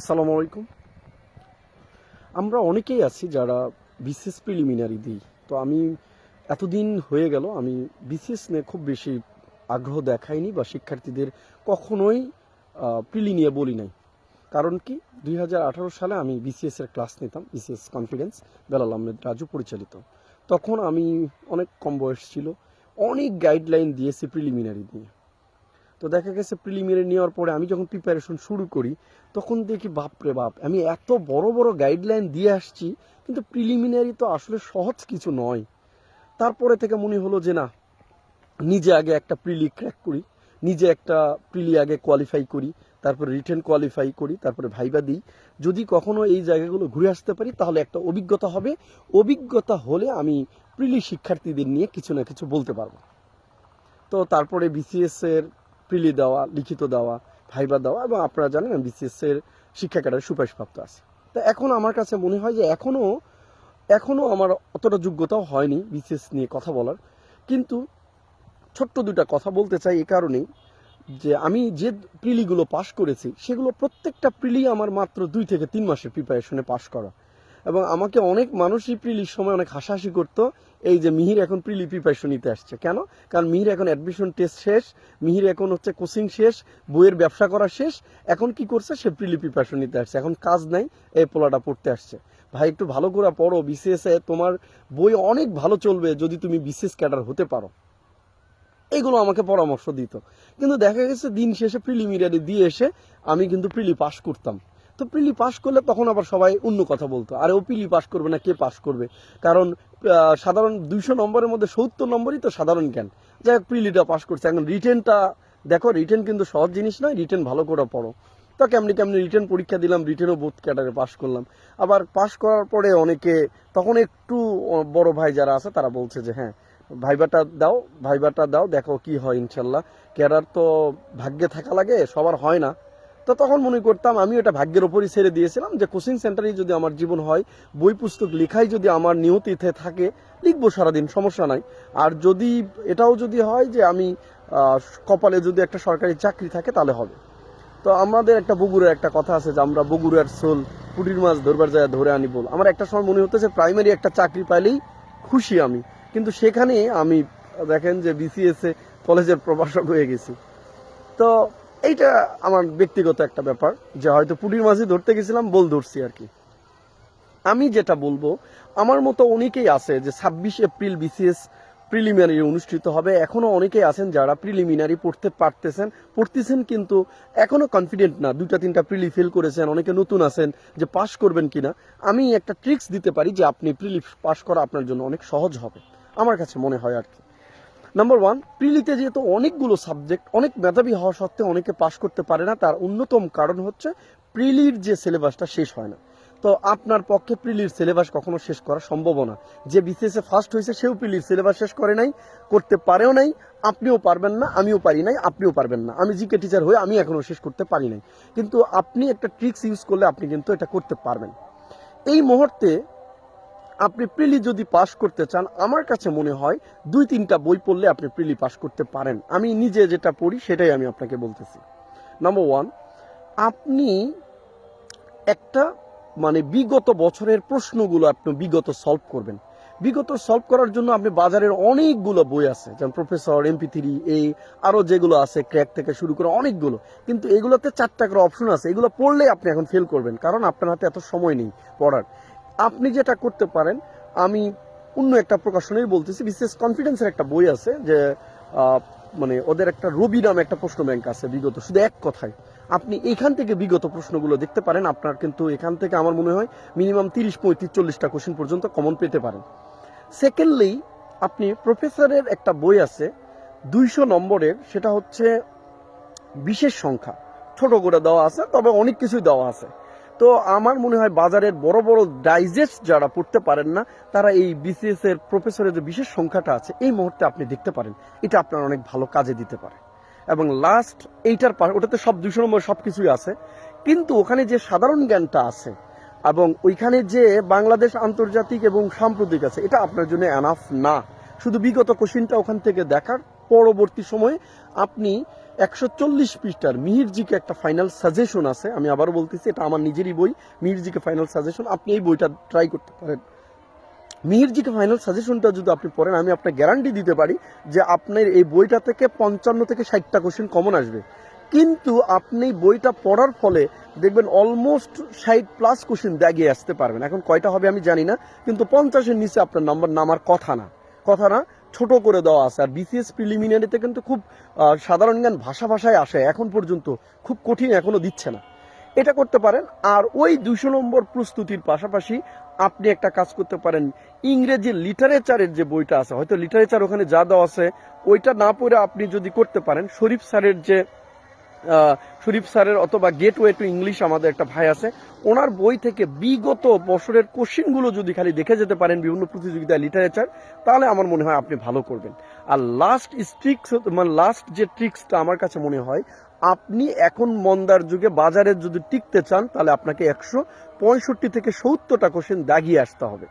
আসসালামু আলাইকুম। আমরা অনেকেই আছি যারা বিসিএস প্রিলিমিনারি দিই। তো আমি এতদিন হয়ে গেল, আমি বিসিএস নিয়ে খুব বেশি আগ্রহ দেখাইনি বা শিক্ষার্থীদের কখনোই প্রিলি নিয়ে বলি নাই। কারণ কি, দুই হাজার আঠারো সালে আমি বিসিএস এর ক্লাস নিতাম, বিসিএস কনফিডেন্স বেলাল আহমেদ রাজু পরিচালিত। তখন আমি অনেক কম বয়স ছিল, অনেক গাইডলাইন দিয়েছি প্রিলিমিনারি দিয়ে। তো দেখা গেছে প্রিলিমিনারি নেওয়ার পরে আমি যখন প্রিপারেশন শুরু করি, তখন দেখি বাপরে বাপ, আমি এত বড় বড় গাইডলাইন দিয়ে আসছি, কিন্তু প্রিলিমিনারি তো আসলে সহজ কিছু নয়। তারপরে থেকে মনে হলো যে না, নিজে আগে একটা প্রিলি ক্র্যাক করি, নিজে একটা প্রিলি আগে কোয়ালিফাই করি, তারপরে রিটার্ন কোয়ালিফাই করি, তারপরে ভাইবা দিই। যদি কখনো এই জায়গাগুলো ঘুরে আসতে পারি, তাহলে একটা অভিজ্ঞতা হবে। অভিজ্ঞতা হলে আমি প্রিলি শিক্ষার্থীদের নিয়ে কিছু না কিছু বলতে পারব। তো তারপরে বিসিএস এর প্রিলি দেওয়া, লিখিত দেওয়া, ভাইবা দেওয়া এবং আপনারা জানেন বিসিএস এর শিক্ষা ক্যাডার সুপারিশপ্রাপ্ত আছে। তো এখন আমার কাছে মনে হয় যে এখনও এখনও আমার অতটা যোগ্যতাও হয়নি বিসিএস নিয়ে কথা বলার। কিন্তু ছোট্ট দুটা কথা বলতে চাই এ কারণেই যে আমি যে প্রিলিগুলো পাশ করেছি, সেগুলো প্রত্যেকটা প্রিলি আমার মাত্র দুই থেকে তিন মাসের প্রিপারেশনে পাশ করা। এবং আমাকে অনেক মানুষই প্রিলির সময় অনেক হাসাহাসি করতো। এই যে মিহির এখন প্রিলি প্রিপারেশন নিতে আসছে। কেন? কারণ মিহির এখন অ্যাডমিশন টেস্ট শেষ, মিহির এখন হচ্ছে কোচিং শেষ, বইয়ের ব্যবসা করা শেষ। এখন কি করছে? সে প্রিলি প্রিপারেশন নিতে আসছে। এখন কাজ নাই, এই পোলাটা পড়তে আসছে। ভাই, একটু ভালো করে পড়ো বিসিএস তোমার বই অনেক ভালো চলবে যদি তুমি বিসিএস ক্যাডার হতে পারো। এগুলো আমাকে পরামর্শ দিত। কিন্তু দেখা গেছে দিন শেষে প্রিলিমিনারি দিয়ে এসে আমি কিন্তু প্রিলি পাস করতাম। তো প্রিলি পাস করলে তখন আবার সবাই অন্য কথা বলতো। আরে ও প্রিলি পাস করবে না, কে পাস করবে? কারণ সাধারণ দুইশো নম্বরের মধ্যে সত্তর নম্বরই তো সাধারণ জ্ঞান। যাই হোক প্রিলিটা পাস করছে। এখন রিটেনটা দেখো, রিটেন কিন্তু সহজ জিনিস নয়, রিটেন ভালো করে পড়ো। তো কেমনি কেমনি রিটেন পরীক্ষা দিলাম, রিটেনও বোধ ক্যাডারে পাস করলাম। আবার পাস করার পরে অনেকে, তখন একটু বড় ভাই যারা আছে, তারা বলছে যে হ্যাঁ ভাইবাটা দাও ভাইবাটা দাও, দেখো কি হয় ইনশাল্লাহ। ক্যাডার তো ভাগ্যে থাকা লাগে, সবার হয় না। তো তখন মনে করতাম আমি এটা ভাগ্যের ওপরই ছেড়ে দিয়েছিলাম যে কোচিং সেন্টারেই যদি আমার জীবন হয়, বই পুস্তক লেখাই যদি আমার নিয়তিতে থাকে, লিখব সারাদিন, সমস্যা নাই। আর যদি এটাও যদি হয় যে আমি কপালে যদি একটা সরকারি চাকরি থাকে তাহলে হবে। তো আমাদের একটা বগুড়ার একটা কথা আছে যে আমরা বগুড়ার সোল পুটির মাছ ধরবার যায়, ধরে আনি বল। আমার একটা সময় মনে হতেছে প্রাইমারি একটা চাকরি পাইলেই খুশি আমি। কিন্তু সেখানে আমি, দেখেন যে বিসিএস এ কলেজের প্রভাষক হয়ে গেছি। তো এইটা আমার ব্যক্তিগত একটা ব্যাপার, যে হয়তো পুটির মাঝে ধরতে গেছিলাম, বল ধরছি আর কি। আমি যেটা বলব, আমার মতো অনেকেই আছে যে ছাব্বিশ এপ্রিল বিসিএস প্রিলিমিনারি অনুষ্ঠিত হবে। এখনও অনেকেই আছেন যারা প্রিলিমিনারি পড়তে পারতেছেন, পড়তেছেন কিন্তু এখনও কনফিডেন্ট না। দুইটা, তিনটা প্রিলি ফেল করেছেন, অনেকে নতুন আছেন যে পাশ করবেন কিনা। আমি একটা ট্রিক্স দিতে পারি যে আপনি প্রিলি পাশ করা আপনার জন্য অনেক সহজ হবে, আমার কাছে মনে হয় আর কি। নাম্বার ওয়ান প্রিলিতে যেহেতু অনেকগুলো সাবজেক্ট অনেক মেধাবী হওয়া সত্ত্বেও অনেকে পাশ করতে পারে না, তার অন্যতম কারণ হচ্ছে প্রিলির যে সিলেবাসটা শেষ হয় না। তো আপনার পক্ষে প্রিলির সিলেবাস কখনো শেষ করা সম্ভব না। যে বিসিএস ফার্স্ট হয়েছে, সেও প্রিলির সিলেবাস শেষ করে নাই, করতে পারেও নাই, আপনিও পারবেন না, আমিও পারি নাই, আপনিও পারবেন না। আমি জিকে টিচার হয়ে আমি এখনও শেষ করতে পারি নাই। কিন্তু আপনি একটা ট্রিক্স ইউজ করলে আপনি কিন্তু এটা করতে পারবেন। এই মুহূর্তে আপনি প্রিলি যদি পাশ করতে চান, আমার কাছে মনে হয় দুই তিনটা বই পড়লে আপনি প্রিলি পাশ করতে পারেন। আমি নিজে যেটা পড়ি, সেটাই আমি আপনাকে বলতেছি। নাম্বার ওয়ান আপনি একটা মানে বিগত বছরের প্রশ্নগুলো আপনি বিগত সলভ করবেন। বিগত সলভ করার জন্য আপনি বাজারের অনেকগুলো বই আছে, যেমন প্রফেসর এমপি থ্রি এই আরও যেগুলো আছে ক্র্যাক থেকে শুরু করে অনেকগুলো। কিন্তু এগুলোতে চারটা করে অপশন আছে, এগুলো পড়লে আপনি এখন ফেল করবেন, কারণ আপনার হাতে এত সময় নেই পড়ার। আপনি যেটা করতে পারেন, আমি অন্য একটা প্রকাশনেই বলতেছি, বিশেষ কনফিডেন্সের একটা বই আছে যে মানে ওদের একটা রবি নামে একটা প্রশ্ন ব্যাংক আছে বিগত, শুধু এক কথায়। আপনি এখান থেকে বিগত প্রশ্নগুলো দেখতে পারেন, আপনার কিন্তু এখান থেকে আমার মনে হয় মিনিমাম তিরিশ, পঁয়ত্রিশ, চল্লিশটা কোশ্চেন পর্যন্ত কমন পেতে পারেন। সেকেন্ডলি আপনি প্রফেসরের একটা বই আছে, দুইশো নম্বরের, সেটা হচ্ছে বিশেষ সংখ্যা। ছোট করে দেওয়া আছে, তবে অনেক কিছুই দেওয়া আছে। তো আমার মনে হয় বাজারের বড় বড় ডাইজেস্ট যারা পড়তে পারেন না, তারা এই বিসিএস এর প্রফেসরের যে বিশেষ সংখ্যাটা আছে, এই মুহূর্তে আপনি দেখতে পারেন। এটা আপনার অনেক ভালো কাজে দিতে পারে। এবং লাস্ট এইটার ওটাতে সব দুশো নম্বর সব কিছুই আছে। কিন্তু ওখানে যে সাধারণ জ্ঞানটা আছে, এবং ওইখানে যে বাংলাদেশ আন্তর্জাতিক এবং সাম্প্রতিক আছে, এটা আপনার জন্য এনাফ না। শুধু বিগত কোশ্চিনটা ওখান থেকে দেখার। পরবর্তী সময়ে আপনি একশো চল্লিশ পৃষ্ঠার মিহিরজিকে একটা ফাইনাল সাজেশন আছে, আমি আবারও বলতেছি, এটা আমার নিজেরই বই, মিহিরজিকে ফাইনাল সাজেশন আপনি এই বইটা ট্রাই করতে পারেন। মিহিরজিকে ফাইনাল সাজেশনটা যদি আপনি পড়েন, আমি আপনার গ্যারান্টি দিতে পারি যে আপনার এই বইটা থেকে পঞ্চান্ন থেকে ষাটটা কোশ্চেন কমন আসবে। কিন্তু আপনি বইটা পড়ার ফলে দেখবেন অলমোস্ট ষাট প্লাস কোশ্চেন দাগিয়ে আসতে পারবেন। এখন কয়টা হবে আমি জানি না, কিন্তু পঞ্চাশের নিচে আপনার নাম্বার নামার কথা না। কথা না ছোট করে দেওয়া আছে। আর বিসিএস প্রিলিমিনারিতে কিন্তু খুব সাধারণ জ্ঞান ভাষা ভাষায় আসে। এখন পর্যন্ত খুব কঠিন এখনও দিচ্ছে না। এটা করতে পারেন। আর ওই দুশো নম্বর প্রস্তুতির পাশাপাশি আপনি একটা কাজ করতে পারেন। ইংরেজি লিটারেচারের যে বইটা আছে, হয়তো লিটারেচার ওখানে যা দেওয়া আছে, ওইটা না পড়ে আপনি যদি করতে পারেন, শরীফ স্যারের যে শরীফ স্যারের অথবা গেটওয়ে টু ইংলিশ আমাদের একটা ভাই আছে। ওনার বই থেকে বিগত বছরের কোশ্চিনগুলো যদি খালি দেখে যেতে পারেন বিভিন্ন প্রতিযোগিতায় লিটারেচার তাহলে আমার মনে হয় আপনি ভালো করবেন। আর লাস্ট স্ট্রিক্স মানে লাস্ট যে ট্রিক্সটা আমার কাছে মনে হয়, আপনি এখন মন্দার যুগে বাজারে যদি টিকতে চান, তাহলে আপনাকে একশো পঁয়ষট্টি থেকে সত্তরটা কোশ্চেন দাগিয়ে আসতে হবে।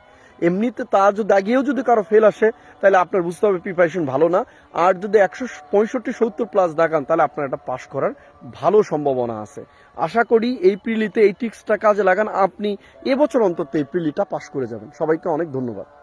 এমনিতে তা যদি দাগিয়েও যদি কারও ফেল আসে, তাহলে আপনার বুঝতে হবে প্রিপারেশন ভালো না। আর যদি একশো পঁয়ষট্টি সত্তর প্লাস দাগান তাহলে আপনার এটা পাশ করার ভালো সম্ভাবনা আছে। আশা করি এই প্রিলিতে এই টিক্সটা কাজে লাগান। আপনি এবছর অন্তত এই প্রিলিটা পাশ করে যাবেন। সবাইকে অনেক ধন্যবাদ।